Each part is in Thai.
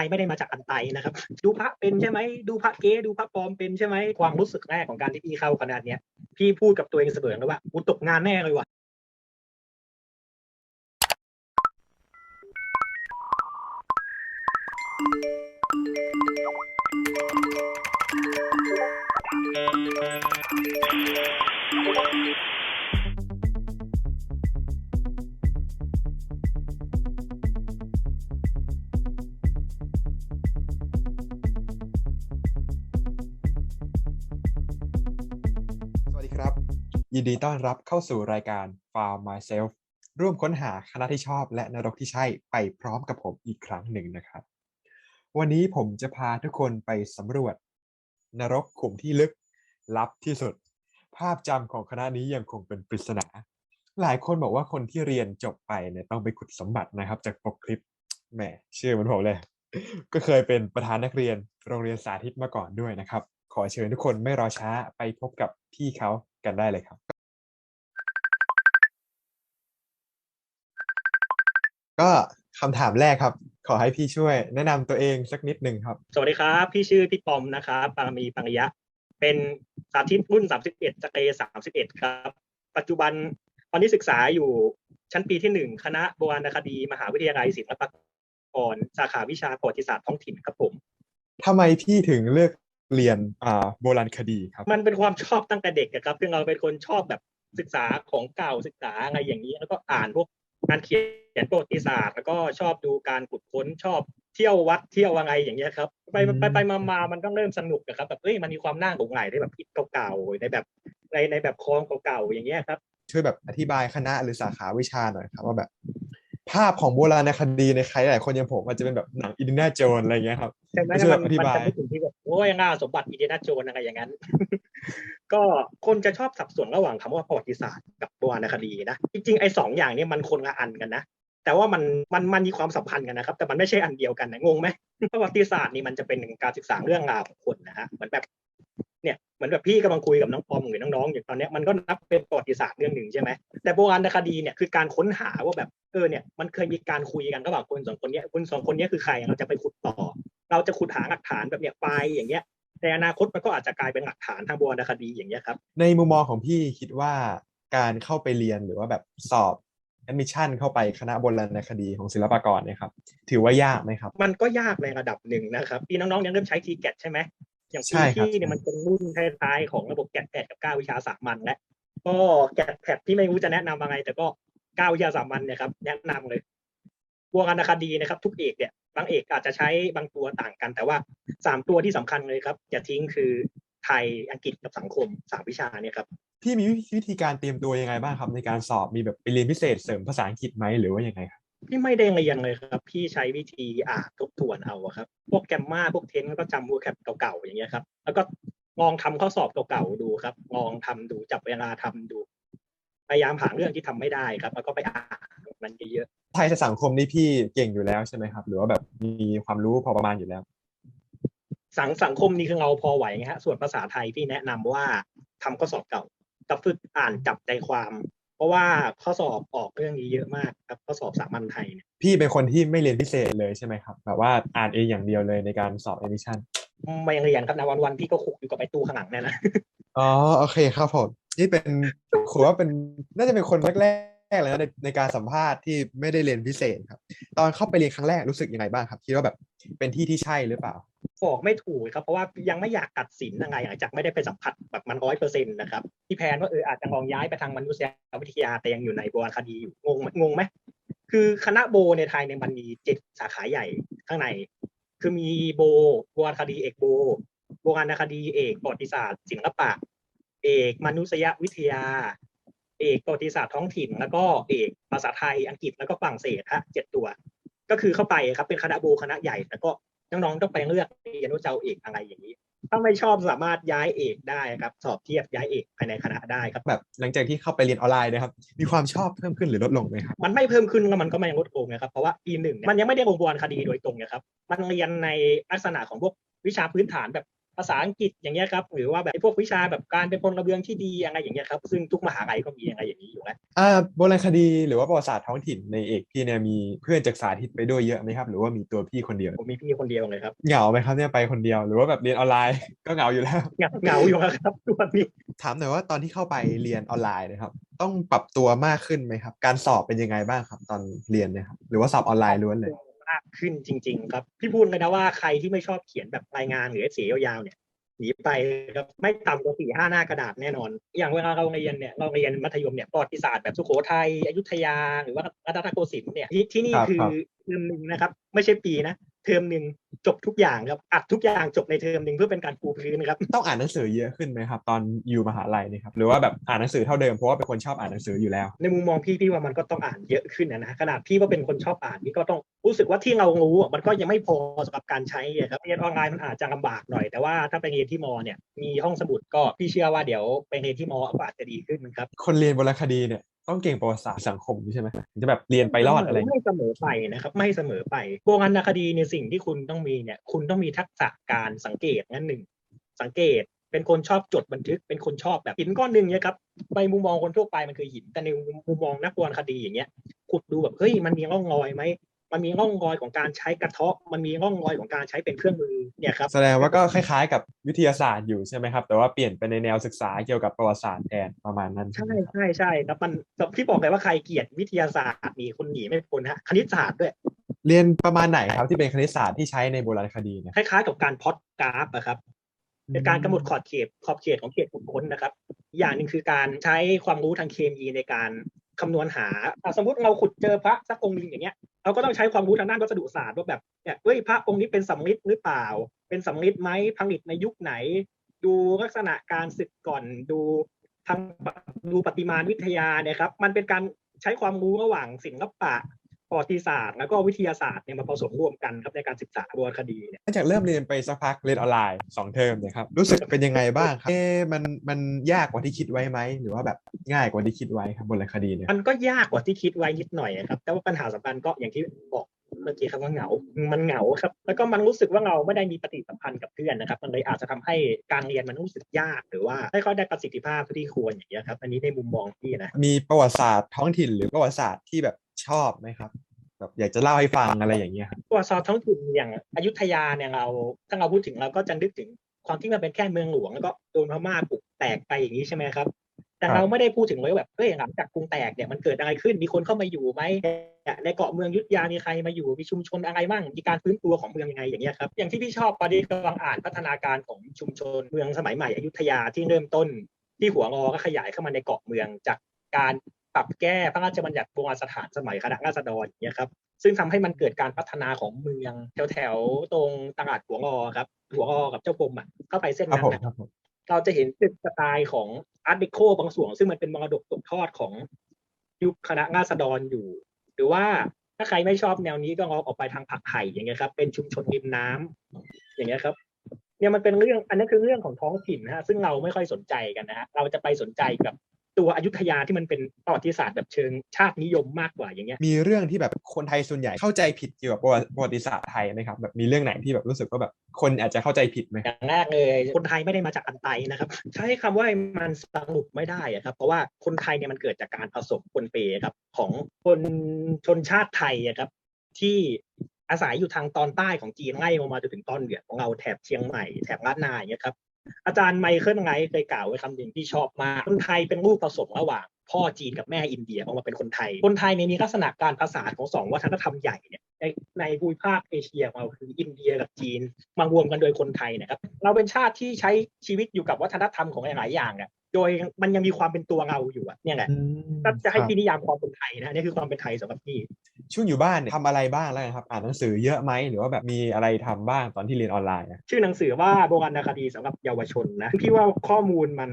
ยไม่ได้มาจากอันไตนะครับ ดูพระเป็นใช่ไหมดูพระเก๊ดูพระปลอมเป็นใช่ไหมความรู้สึกแรกของการที่พี่เข้าคณะเนี้ยพี่พูดกับตัวเองเสมอเลยว่ากูตกงานแน่เลยว่ะ ยินดีต้อนรับเข้าสู่รายการ Farm Myself ร่วมค้นหาคณะที่ชอบและนรกที่ใช่ไปพร้อมกับผมอีกครั้งหนึ่งนะครับ วันนี้ผมจะพาทุกคนไปสำรวจ นรกขุมที่ลึก ลับที่สุด ภาพจำของคณะนี้ยังคงเป็นปริศนา หลายคนบอกว่าคนที่เรียนจบไปเนี่ยต้องไปขุดสมบัตินะครับ จากปกคลิปแหมเชื่อเหมันผมเลย ก็เคยเป็นประธานนักเรียนโรงเรียนสาธิตมาก่อนด้วยนะครับ ขอเชิญทุกคนไม่รอช้าไปพบกับพี่เขากันได้เลยครับก็คำถามแรกครับ ขอให้พี่ช่วย แนะนำตัวเองสักนิดหนึ่งครับ สวัสดีครับ พี่ชื่อพี่ปอมนะครับปารมีปังยะ เป็นสาธิตรุ่น 31จักรเอ31 ครับ ปัจจุบันตอนนี้ศึกษาอยู่ชั้นปีที่หนึ่งคณะโบราณคดี มหาวิทยาลัยศิลปากรสาขาวิชาประวัติศาสตร์ท้องถิ่นครับผมทำไมพี่ถึงเลือก เรียนอ่าโบราณคดีครับ มันเป็นความชอบตั้งแต่เด็กอะครับซึ่งเราเป็นคนชอบแบบศึกษาของเก่าศึกษาอะไรอย่างนี้ แล้วก็อ่านพวกงานเขียนประวัติศาสตร์ แล้วก็ชอบดูการขุดค้นชอบเที่ยววัดเที่ยวอะไรอย่างเงี้ยครับไปอืมไปไปมามามันก็เริ่มสนุกอะครับแบบเอ้ยมันมีความน่าหลงใหลในแบบอิฐเก่าๆในแบบในในแบบคลองเก่าๆอย่างเงี้ยครับช่วยแบบอธิบายคณะหรือสาขาวิชาหน่อยครับว่าแบบ ภาพของโบราณคดีในใครหลายคนอย่างผมมันจะเป็นแบบหนังอินเดียนาโจนอะไรอย่างเงี้ยครับใช่ไหมช่วยมันอธิมันบายจะไม่ถึงที่แบบโอ้ยง่าสมบัติอินเดียนาโจนอะไรอย่างนั้น ก็คนจะชอบสับสนระหว่างคำว่าประวัติศาสตร์กับโบราณคดีนะจริงๆไอ้สองอย่างเนี้มันคนละอันกันนะแต่ว่ามันมันมันมีความสัมพันธ์กันนะครับ แต่มันไม่ใช่อันเดียวกันนะงงไหมประวัติศาสตร์นี่มันจะเป็นการศึกษาเรื่องราวของคนนะฮะเหมือนแบบ เนี่ยเหมือนแบบพี่กำลังคุยกับน้องปอมหรือน้องๆอย่างตอนเนี้ยมันก็นับเป็นประวัติศาสตร์เรื่องหนึ่งใช่ไหมแต่โบราณคดีเนี่ยคือการค้นหาว่าแบบเออเนี่ยมันเคยมีการคุยกันระหว่างคนสองคนเนี้ยคนสองคนเนี้ยคือใครเราจะไปขุดต่อ เราจะขุดหาหลักฐานแบบเนี้ยไปอย่างเงี้ยในอนาคตมันก็อาจจะกลายเป็นหลักฐานทางโบราณคดีอย่างเงี้ยครับในมุมมองของพี่คิดว่าการเข้าไปเรียนหรือว่าแบบสอบ admission เข้าไปคณะโบราณคดีของศิลปากรเนี่ยครับถือว่ายากไหมครับ มันก็ยากในระดับหนึ่งนะครับพี่น้องๆยังเริ่มใช้ทีแกใช่ไหม อย่างใช่ปีครับที่เนี่ยมันเป็นรุ่นท้ายๆของระบบแกดแพดกับเก้าวิชาสามัญและก็แกดแพดที่ไม่รู้จะแนะนำอะไร แต่ก็เก้าวิชาสามัญเนี่ยครับแนะนำเลยโบราณคดีนะครับ ทุกเอกเนี่ยบางเอกอาจจะใช้บางตัวต่างกัน แต่ว่าสามตัวที่สำคัญเลยครับอย่าทิ้งคือไทยอังกฤษกับสังคมสามวิชาเนี่ยครับพี่มีวิธีการเตรียมตัวยังไงบ้างครับในการสอบมีแบบไปเรียนพิเศษเสริมภาษาอังกฤษไหมหรือว่ายังไงครับ พี่ไม่ได้เรียนเลยครับ พี่ใช้วิธีอ่านทบทวนเอาอะครับ พวกแกมมาพวกเทนก็จำพวกแคปเก่าๆอย่างเงี้ยครับ แล้วก็ลองทำข้อสอบเก่าๆดูครับ ลองทำดูจับเวลาทำดู พยายามหาเรื่องที่ทำไม่ได้ครับ แล้วก็ไปอ่านมันเยอะไทยสังคมนี่พี่เก่งอยู่แล้วใช่ไหมครับ หรือว่าแบบมีความรู้พอประมาณอยู่แล้วๆสังสังคมนี่คือเราพอไหวไงฮะ ส่วนภาษาไทยพี่แนะนำว่าทำข้อสอบเก่ากับฝึกอ่านจับใจความ เพราะว่าข้อสอบออกเรื่องนี้เยอะมากครับข้อสอบสามัญไทยเนี่ยพี่เป็นคนที่ไม่เรียนพิเศษเลยใช่ไหมครับแบบว่าอ่านเองอย่างเดียวเลยในการสอบ admission ไม่เรียนครับนะวันๆพี่ก็คุกอยู่กับไอ้ตู้ข้างหลังเนี่ยนะอ๋อโอเคครับผมนี่เป็นผมว่าเป็นน่าจะเป็นคนแรก ๆเลยนะในในการสัมภาษณ์ที่ไม่ได้เรียนพิเศษครับ ตอนเข้าไปเรียนครั้งแรกรู้สึกยังไงบ้างครับคิดว่าแบบเป็นที่ที่ใช่หรือเปล่าบอกไม่ถูกครับเพราะว่ายังไม่อยากตัดสินยังไงหลังจากไม่ได้ไปสัมผัสแบบมันร้อยเปอร์เซ็นต์นะครับที่แพนว่าเอออาจจะลองย้ายไปทางมนุษยวิทยาแต่ยังอยู่ในโบราณคดีอยู่งงงงไหมคือคณะโบในไทยเนี่ยมันมีเจ็ดสาขาใหญ่ข้างใน คือมีโบโบราณคดีเอกโบโบราณคดีเอกประวัติศาสตร์ศิลปะ เอกมนุษยวิทยา เอกประวัติศาสตร์ท้องถิ่น แล้วก็เอกภาษาไทยอังกฤษแล้วก็ฝรั่งเศสฮะเจ็ดตัว ก็คือเข้าไปครับเป็นคณะโบคณะใหญ่แต่ก็น้องๆต้องไปเลือกเรียนว่าจะเอาเอกอะไรอย่างนี้ ถ้าไม่ชอบสามารถย้ายเอกได้ครับ สอบเทียบย้ายเอกภายในคณะได้ครับแบบหลังจากที่เข้าไปเรียนออนไลน์นะครับ มีความชอบเพิ่มขึ้นหรือลดลงไหมครับ มันไม่เพิ่มขึ้นแล้วมันก็ไม่ลดลงนะครับ เพราะว่าปีหนึ่งเนี่ยมันยังไม่ได้ลงบวนคดีโดยตรงนะครับ มันเรียนในลักษณะของพวกวิชาพื้นฐานแบบ ภาษาอังกฤษอย่างเงี้ยครับหรือว่าแบบพวกวิชาแบบการเป็นพลเรือนที่ดีอะไรอย่างเงี้ยครับซึ่งทุกมหาลัยก็มีอะไรอย่างนี้อยู่แล้วอ่าโบราณคดีหรือว่าประวัติศาสตร์ท้องถิ่นในเอกพี่เนี่ยมีเพื่อนจากสาธิตไปด้วยเยอะไหมครับ หรือว่ามีตัวพี่คนเดียวผมมีพี่คนเดียวเลยครับเหงาไหมครับเนี่ยไปคนเดียวหรือว่าแบบเรียนออนไลน์ก็เหงาอยู่แล้วเหงาเหงาอยู่ครับทุกวันนี้ถามหน่อยว่าตอนที่เข้าไปเรียนออนไลน์นะครับต้องปรับตัวมากขึ้นไหมครับ การสอบเป็นยังไงบ้างครับ ตอนเรียนเนี่ยครับหรือว่าสอบออนไลน์ล้วนเลย มากขึ้นจริง ๆ ครับ พี่พูดเลยนะว่าใครที่ไม่ชอบเขียนแบบรายงานหรือเอเสียาวๆเนี่ยหนีไปครับไม่ต่ำกว่าสี่ห้าหน้ากระดาษแน่นอน อย่างเวลาเราเรียนเนี่ยเราเรียนมัธยมเนี่ยประวัติศาสตร์แบบสุโขทัยอยุธยา หรือว่ารัตนโกสินทร์เนี่ยที่ที่นี่ครับคือครับเทอมหนึ่งนะครับ ไม่ใช่ปีนะ เทอมหนึ่งจบทุกอย่างครับอัดทุกอย่างจบในเทอมหนึ่งเพื่อเป็นการปูพื้นครับต้องอ่านหนังสือเยอะขึ้นไหมครับ ตอนอยู่มหาลัยเนี่ยครับหรือว่าแบบอ่านหนังสือเท่าเดิมเพราะว่าเป็นคนชอบอ่านหนังสืออยู่แล้ว ในมุมมองพี่พี่ว่ามันก็ต้องอ่านเยอะขึ้นนะนะขนาดพี่ว่าเป็นคนชอบอ่านพี่ก็ต้องรู้สึกว่าที่เรารู้อะมันก็ยังไม่พอสำหรับการใช้อะครับเรียนออนไลน์มันอาจจะลำบากหน่อยแต่ว่าถ้าไปเรียนที่มอเนี่ยมีห้องสมุดก็พี่เชื่อว่าเดี๋ยวไปเรียนที่มอก็อาจจะดีขึ้นครับคนเรียนโบราณคดีเนี่ย ต้องเก่งประวัติศาสตร์สังคมใช่ไหมถึงจะแบบเรียนไปรอดอะไรไม่เสมอไปนะครับ ไม่เสมอไปโบราณคดีในยสิ่งที่คุณต้องมีเนี่ยคุณต้องมีทักษะการสังเกตงั้นหนึ่งสังเกตเป็นคนชอบจดบันทึกเป็นคนชอบแบบหินก้อนหนึ่งเนี่ยครับในมุมมองคนทั่วไปมันคือหินแต่ในมุมมองนักโบราณคดีอย่างเงี้ยขุดดูแบบเฮ้ยมันมีร่องรอยไหม มันมีร่องรอยของการใช้กระเทาะ มันมีร่องรอยของการใช้เป็นเครื่องมือเนี่ยครับแสดงว่าก็คล้ายๆ กับวิทยาศาสตร์อยู่ใช่ไหมครับ แต่ว่าเปลี่ยนไปในแนวศึกษาเกี่ยวกับประวัติศาสตร์แทนประมาณนั้น ใช่ไหมครับใช่ใช่ครับมันที่บอกเลยว่าใครเกลียดวิทยาศาสตร์นี่คุณหนีไม่พ้นฮะคณิตศาสตร์ด้วย เรียนประมาณไหนครับที่เป็นคณิตศาสตร์ที่ใช้ในโบราณคดีเนี่ยคล้ายๆ กับการพล็อดกราฟอะครับเป็นการกำหนดขอบเขตขอบเขตของเขตขุดค้นนะครับอีกอย่างหนึ่งคือการใช้ความรู้ทางเคมีในการคำนวณหาอะสมมติเราขุดเจอพระสักองค์หนึงอย่างเงี้ย เราก็ต้องใช้ความรู้ทางด้านวัสดุศาสตร์ว่าแบบเนี่ยเอ้ยพระองค์นี้เป็นสำริดหรือเปล่า เป็นสำริดไหมผลิตในยุคไหน ดูลักษณะการศึกก่อนดูทางดูปฏิมาณวิทยาเนี่ยครับ มันเป็นการใช้ความรู้ระหว่างศิลปะ ประวัติศาสตร์แล้วก็วิทยาศาสตร์เนี่ยมาผสมร่วมกันครับในการศึกษาโบราณคดีเนี่ยหลังจากเริ่มเรียนไปสักพักเรียนออนไลน์สองเทอมเนี่ยครับรู้สึกเป็นยังไงบ้างครับเอ๊ะมันมันยากกว่าที่คิดไว้ไหมหรือว่าแบบง่ายกว่าที่คิดไว้ครับโบราณคดีเนี่ยมันก็ยากกว่าที่คิดไว้นิดหน่อยครับแต่ว่าปัญหาสำคัญก็อย่างที่บอกเมื่อกี้ครับว่าเหงา มันเหงาครับ แล้วก็มันรู้สึกว่าเราไม่ได้มีปฏิสัมพันธ์กับเพื่อนนะครับ มันเลยอาจจะทำให้การเรียนมันรู้สึกยาก หรือว่าไม่ค่อยได้ประสิทธิภาพที่ควรอย่างเงี้ยครับ อันนี้ในมุมมองพี่นะ มีประวัติศาสตร์ท้องถิ่นหรือประวัติศาสตร์ที่แบบ ชอบไหมครับแบบอยากจะเล่าให้ฟังอะไรอย่างเงี้ยครับตัวซอท้องถิ่นอย่างอยุธยาเนี่ยเราถ้าเราพูดถึงเราก็จะนึกถึงความที่มันเป็นแค่เมืองหลวงแล้วก็โดนพม่าปลุกแตกไปอย่างนี้ใช่ไหมครับ แต่เราไม่ได้พูดถึงเลยว่าแบบเฮ้ยหลังจากกรุงแตกเนี่ยมันเกิดอะไรขึ้นมีคนเข้ามาอยู่ไหมเนี่ยในเกาะเมืองอยุธยามีใครมาอยู่มีชุมชนอะไรบ้างมีการฟื้นตัวของเมืองยังไงอย่างเงี้ยครับอย่างที่พี่ชอบตอนนี้กำลังอ่านพัฒนาการของชุมชนเมืองสมัยใหม่อยุธยาที่เริ่มต้นที่หัวงอก็ขยายเข้ามาในเกาะเมืองจากการ ปรับแก้พระราชบัญญัติโบราณสถานสมัยคณะราษฎรอย่างเงี้ยครับซึ่งทำให้มันเกิดการพัฒนาของเมืองแถวๆตรงตลาดหัวงอครับหัวงอกับเจ้าพรมอะเข้าไปเส้นครับนั้นผมนะครับผมเราจะเห็นเป็นสไตล์ของอาร์ตเดโคบางส่วน ซึ่งมันเป็นมรดกตกทอดของยุคคณะราษฎรอยู่ หรือว่าถ้าใครไม่ชอบแนวนี้ก็ลองออกไปทางผักไห่อย่างเงี้ยครับ เป็นชุมชนริมน้ำอย่างเงี้ยครับเนี่ยมันเป็นเรื่องอันนั้นคือเรื่องของท้องถิ่นนะฮะซึ่งเราไม่ค่อยสนใจกันนะฮะเราจะไปสนใจกับ ตัวอยุธยาที่มันเป็นประวัติศาสตร์แบบเชิงชาตินิยมมากกว่าอย่างเงี้ยมีเรื่องที่แบบคนไทยส่วนใหญ่เข้าใจผิดเกี่ยวกับประวัติประวัติศาสตร์ไทยไหมครับแบบมีเรื่องไหนที่แบบรู้สึกว่าแบบคนอาจจะเข้าใจผิดไหมอย่างแรกเลย คนไทยไม่ได้มาจากอันไตนะครับ ใช้คำว่ามันสรุปไม่ได้อะครับ เพราะว่าคนไทยเนี่ยมันเกิดจากการผสมปนเปครับของคนชนชาติไทยอะครับที่อาศัยอยู่ทางตอนใต้ของจีนไล่ลงมาจนถึงตอนเหนือของเราแถบเชียงใหม่แถบล้านนาอย่างเงี้ยครับ อาจารย์ไมเคิลไงเคยกล่าวไว้คำหนึ่งที่ชอบมาก คนไทยเป็นลูกผสมระหว่าง พ่อจีนกับแม่อินเดียออกมาเป็นคนไทย คนไทยเนี่ยมีลักษณะการผสานของสองวัฒนธรรมใหญ่เนี่ยในในภูมิภาคเอเชียเราคืออินเดียกับจีนมารวมกันโดยคนไทยนะครับ เราเป็นชาติที่ใช้ชีวิตอยู่กับวัฒนธรรมของหลายๆอย่างอ่ย โดยมันยังมีความเป็นตัวเราอยู่อะเนี่ยแหละอืมถ้าจะให้ครับพี่นิยามความเป็นไทยนะนี่คือความเป็นไทยสำหรับพี่ช่วงอยู่บ้านเนี่ยทำอะไรบ้างแล้วกันครับ อ่านหนังสือเยอะไหมหรือว่าแบบมีอะไรทำบ้างตอนที่เรียนออนไลน์อะชื่อหนังสือว่าโบราณคดีสำหรับเยาวชนนะพี่ว่าข้อมูลมัน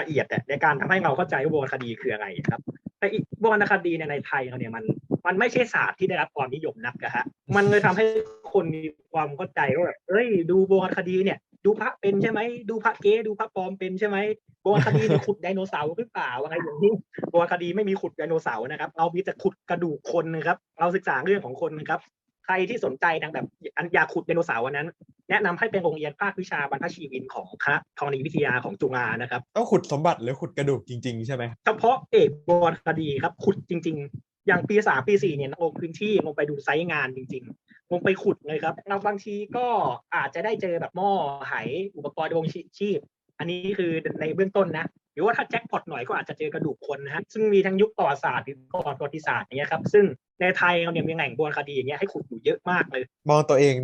ละเอียดอะในการทำให้เราเข้าใจว่าโบราณคดีคืออะไรครับแต่อีกโบราณคดีเนี่ยในไทยเราเนี่ยมันมันไม่ใช่ศาสตร์ที่ได้รับความนิยมนักอะฮะมันเลยทำให้คนมีความเข้าใจว่าแบบเอ้ยดูโบราณคดีเนี่ย ดูพระเป็นใช่ไหมดูพระเก๊ดูพระปลอมเป็นใช่ไหมโบราณคดีเนี่ยขุดไดโนเสาร์หรือเปล่าอะไรอย่างนี้โบราณคดีไม่มีขุดไดโนเสาร์นะครับ เรามีแต่ขุดกระดูกคนนะครับ เราศึกษาเรื่องของคนนะครับ ใครที่สนใจทางแบบอันอยากขุดไดโนเสาร์อันนั้นแแนะนำให้เป็นโรงเรียนภาควิชาบรรพชีวินของคณะธรณีวิทยาของจุฬานะครับต้องขุดสมบัติหรือขุดกระดูกจริง ๆ ใช่ไหมเฉพาะเอกบวรคดีครับขุดจริง ๆ อย่างปีสามปีสี่เนี่ยลงพื้นที่ลงไปดูไซต์งานจริง ๆ ลงไปขุดเลยครับเราบางทีก็อาจจะได้เจอแบบหม้อไหอุปกรณ์ดำรงชีพ อันนี้คือในเบื้องต้นนะหรือว่าถ้าแจ็คพอตหน่อยก็อาจจะเจอกระดูกคนนะฮะซึ่งมีทั้งยุคประวัติศาสตร์หรือก่อนประวัติศาสตร์อย่างเงี้ยครับซึ่งในไทยเราเนี่ยมีแหล่งโบราณคดีอย่างเงี้ยให้ขุดอยู่เยอะมากเลย มองตัวเอง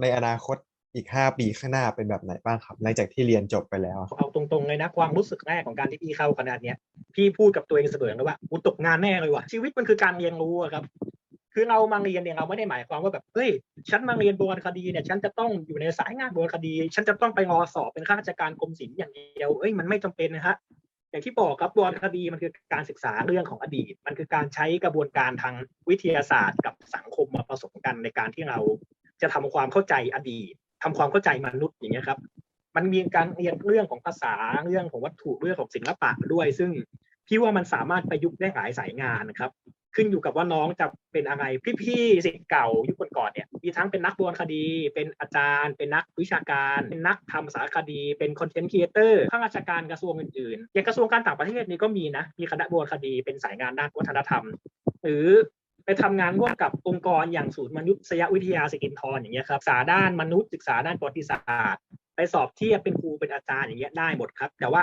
ในอนาคตอีก 5 ปีข้างหน้าเป็นแบบไหนบ้างครับหลังจากที่เรียนจบไปแล้ว เอาตรงๆเลยนะความรู้สึกแรกของการที่พี่เข้าคณะเนี้ยพี่พูดกับตัวเองเสมอเลยว่ากูตกงานแน่เลยว่ะชีวิตมันคือการเรียนรู้อะครับ คือเรามาเรียนเนี่ยเราไม่ได้หมายความว่าแบบเฮ้ยฉันมาเรียนโบราณคดีเนี่ยฉันจะต้องอยู่ในสายงานโบราณคดี ฉันจะต้องไปรอสอบเป็นข้าราชการกรมศิลป์อย่างเดียวเอ้ยมันไม่จำเป็นนะฮะอย่างที่บอกครับโบราณคดีมันคือการศึกษาเรื่องของอดีต มันคือการใช้กระบวนการทางวิทยาศาสตร์กับสังคมมาผสมกันในการที่เราจะทำความเข้าใจอดีตทำความเข้าใจมนุษย์อย่างเงี้ยครับ มันมีการเรียนเรื่องของภาษาเรื่องของวัตถุเรื่องของศิลปะด้วย ซึ่งพี่ว่ามันสามารถประยุกต์ได้หลายสายงานนะครับ ขึ้นอยู่กับว่าน้องจะเป็นอะไรพี่ๆสิทธิ์เก่ายุคก่อนๆเนี่ยมีทั้งเป็นนักบราณคดี เป็นอาจารย์ เป็นนักวิชาการ เป็นนักทำสารคดี เป็นคอนเทนต์ครีเอเตอร์ข้าราชการกระทรวงอื่นๆอย่างกระทรวงการต่างประเทศนี่ก็มีนะมีคณะบราณคดีเป็นสายงานด้านวัฒนธรรม หรือไปทำงานร่วมกับองค์กรอย่างศูนย์มนุษยวิทยาสิรินทรอย่างเงี้ยครับ ศึกษาด้านมนุษย์ศึกษาด้านประวัติศาสตร์ ไปสอบเทียบเป็นครูเป็นอาจารย์อย่างเงี้ยได้หมดครับ แต่ว่า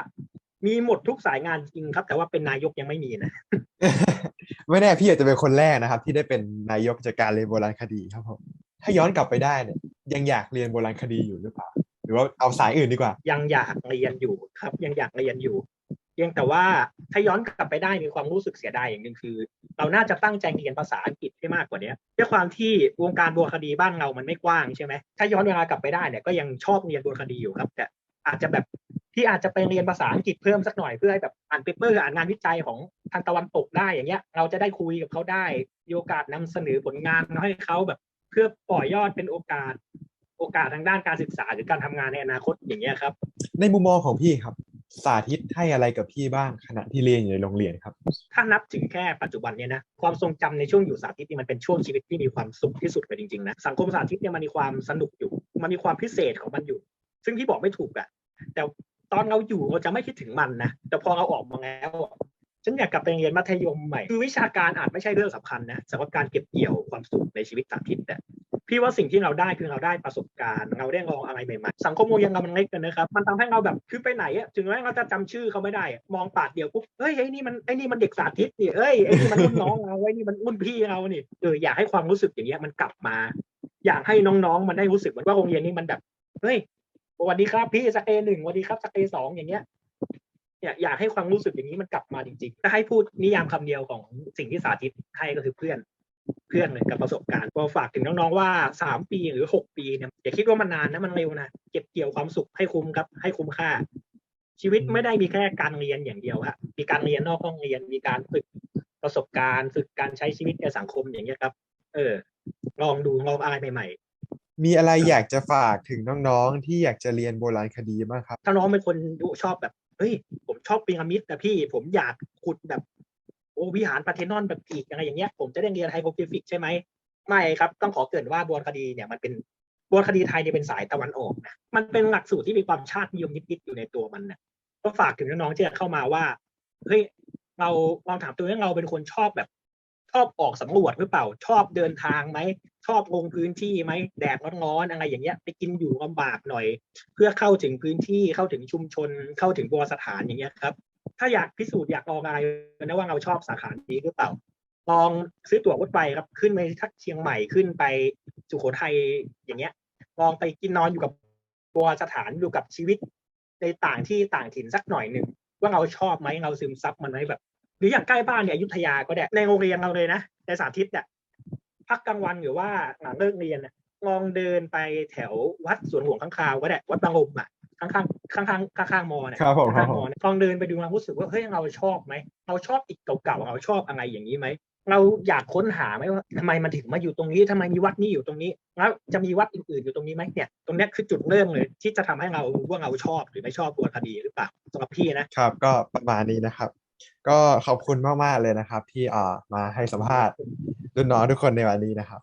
มีหมดทุกสายงานจริงครับ แต่ว่าเป็นนายกยังไม่มีนะ ไม่แน่พี่อาจจะเป็นคนแรกนะครับ ที่ได้เป็นนายกจากการเรียนโบราณคดีครับผมถ้าย้อนกลับไปได้เนี่ย ยังอยากเรียนโบราณคดีอยู่หรือเปล่าหรือว่าเอาสายอื่นดีกว่า ยังอยากเรียนอยู่ครับ ยังอยากเรียนอยู่เพียงแต่ว่าถ้าย้อนกลับไปได้มีความรู้สึกเสียดายอย่างหนึ่งคือ เราน่าจะตั้งใจเรียนภาษาอังกฤษให้มากกว่านี้ด้วยความที่วงการบัวคดีบ้านเรามันไม่กว้างใช่ไหมถ้าย้อนเวลากลับไปได้เนี่ยก็ยังชอบเรียนบัวคดีอยู่ครับแต่อาจจะแบบ ที่อาจจะไปเรียนภาษาอังกฤษเพิ่มสักหน่อยเพื่อให้แบบอ่านเปเปอร์อ่านงานวิจัยของทางตะวันตกได้อย่างเงี้ย เราจะได้คุยกับเขาได้มีโอกาสนำเสนอผลงานให้เขาแบบ เพื่อปล่อยยอดเป็นโอกาส โอกาสทางด้านการศึกษาหรือการทำงานในอนาคตอย่างเงี้ยครับ ในมุมมองของพี่ครับ สาธิตให้อะไรกับพี่บ้างขณะที่เรียนอยู่ในโรงเรียนครับ ถ้านับถึงแค่ปัจจุบันเนี่ยนะความทรงจำในช่วงอยู่สาธิตนี่มันเป็นช่วงชีวิตที่มีความสุขที่สุดเลยจริงๆนะสังคมสาธิตเนี่ยมันมีความสนุกอยู่ มันมีความพิเศษของมันอยู่ ซึ่งที่บอกไม่ถูกอะแต่ ตอนเราอยู่เราจะไม่คิดถึงมันนะแต่พอเราออกมาแล้วฉันอยากกลับไปเรียนมัธยมใหม่ คือวิชาการอาจไม่ใช่เรื่องสำคัญนะสำหรับการเก็บเกี่ยวความสุขในชีวิตสาธิตแต่พี่ว่าสิ่งที่เราได้คือเราได้ประสบการณ์ เราได้ลองอะไรใหม่ๆ สังคมโรงเรียนเรามันเล็กกันนะครับ มันทำให้เราแบบคือไปไหนอะถึงแม้เราจะจำชื่อเขาไม่ได้ มองปาดเดียวปุ๊บเฮ้ยไอ้นี่มันไอ้นี่มันเด็กสาธิตนี่เอ้ยไอ้นี่มันรุ่นน้องเราไอ้นี่มันรุ่นพี่เรานี่เอออยากให้ความรู้สึกอย่างเงี้ยมันกลับมา อยากให้น้องๆมันได้รู้สึกว่าโรงเรียนนี้มันแบบเฮ้ย สวัสดีครับพี่สักเอหนึ่งสวัสดีครับสักเอสองอย่างเงี้ยอยากอยากให้ความรู้สึกอย่างนี้มันกลับมาจริงๆถ้าให้พูดนิยามคำเดียวของสิ่งที่สาธิตให้ก็คือเพื่อนเพื่อนเลยกับประสบการณ์ก็ฝากถึงน้องๆว่าสามปีหรือหกปีเนี่ยอย่าคิดว่ามันนานนะมันเร็วนะเก็บเกี่ยวความสุขให้คุ้มครับให้คุ้มค่า ชีวิตไม่ได้มีแค่การเรียนอย่างเดียวฮะมีการเรียนนอกห้องเรียนมีการฝึกประสบการณ์ ฝึกการใช้ชีวิตในสังคมอย่างเงี้ยครับ เออ ลองดูลองอะไรใหม่ มีอะไรอยากจะฝากถึงน้องๆ ที่อยากจะเรียนโบราณคดีบ้างครับ ถ้าน้องเป็นคนชอบแบบ เฮ้ย ผมชอบพีระมิดแต่พี่ผมอยากขุดแบบโอ้วิหารปาเทนอนแบบอีกอะไรอย่างเงี้ย ผมจะได้เรียนไฮโกรฟิกใช่ไหม ไม่ครับ ต้องขอเกินว่าโบราณคดีเนี่ยมันเป็นโบราณคดีไทยเนี่ยเป็นสายตะวันออกนะ มันเป็นหลักสูตรที่มีความชาตินิยมนิดๆอยู่ในตัวมันนะก็ฝากถึงน้องๆที่จะเข้ามาว่า เฮ้ย เราลองถามตัวเองเราเป็นคนชอบแบบ ชอบออกสำรวจหรือเปล่า ชอบเดินทางไหม ชอบลงพื้นที่ไหมแดดร้อนๆอะไรอย่างเงี้ย ไปกินอยู่ลำบากหน่อย เพื่อเข้าถึงพื้นที่เข้าถึงชุมชน เข้าถึงบราณสถานอย่างเงี้ยครับ ถ้าอยากพิสูจน์อยากลองอะไรนะว่าเราชอบสาขานี้หรือเปล่าลองซื้อตั๋วรถไฟครับขึ้นไปทักเชียงใหม่ขึ้นไปสุโขทัยอย่างเงี้ย ลองไปกินนอนอยู่กับบราณสถานอยู่กับชีวิต ในต่างที่ต่างถิ่นสักหน่อยหนึ่งว่าเราชอบไหมเราซึมซับมันไหมแบบ หรืออย่างใกล้บ้านเนี่ยอยุธยาก็ได้ในโรงเรียนเราเลยนะในสาธิตเนี่ยพักกลางวันหรือว่าหลังเลิกเรียนน่ะลองเดินไปแถววัดสวนหลวงข้างคาวก็ได้วัดบางลมอะข้างข้างข้างข้างข้างข้างๆมอเนี่ยครับผมข้างครับๆผมมอเนี่ยลองเดินไปดูเรารู้สึกว่าเฮ้ยเราชอบไหมเราชอบอีกเก่าๆเราชอบอะไรอย่างนี้ไหมเราอยากค้นหาไหมว่าทำไมมันถึงมาอยู่ตรงนี้ทำไมมีวัดนี้อยู่ตรงนี้ แล้วจะมีวัดอื่นๆอยู่ตรงนี้ไหมเนี่ยตรงเนี้ยคือจุดเริ่มเลย ที่จะทำให้เรารู้ว่าเราชอบหรือไม่ชอบบัวคดีหรือเปล่าสำหรับพี่นะครับก็ประมาณนี้นะครับ ก็ขอบคุณมากๆเลยนะครับ ที่อ่ามาให้สัมภาษณ์รุ่นน้องทุกคนในวันนี้นะครับ